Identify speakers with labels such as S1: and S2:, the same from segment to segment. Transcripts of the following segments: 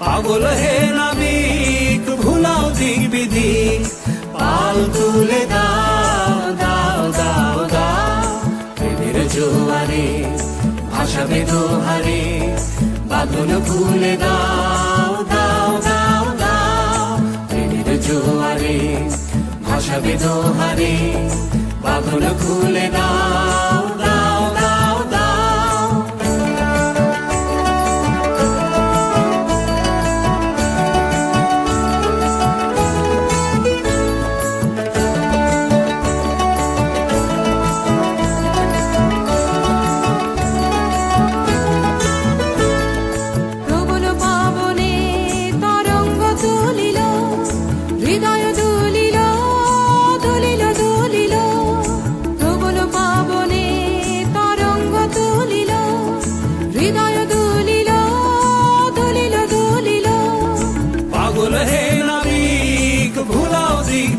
S1: পাগল হে নাবিক ভুলাও দিক বিধি পাল তুলে দাও দাও দাও দাও। জোয়ারে, ভাসাবে দোহারে, বাঁধন খুলে দাও দাও দাও দাও। প্রেমের জোয়ারে, ভাসাবে বাঁধন খুলে দাও দাও।
S2: হৃদয় দুলিল দুলিল
S1: পাগল হে নাবিক, ভুলাও দিক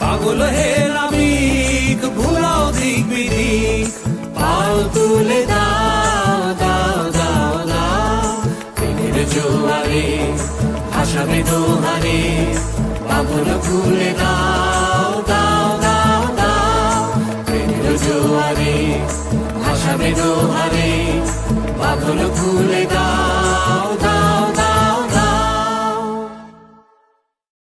S1: পাগল হে নাবিক, ভুলাও দিক বিধি তুলে দাও দাও দাও দাও। প্রেমের জোয়ারে, ভাসাবে দোহারে। পাগল খুলে দাও দাও দাও দাও। প্রেমের জোয়ারে, ভাসাবে পাগল ভুলে দাও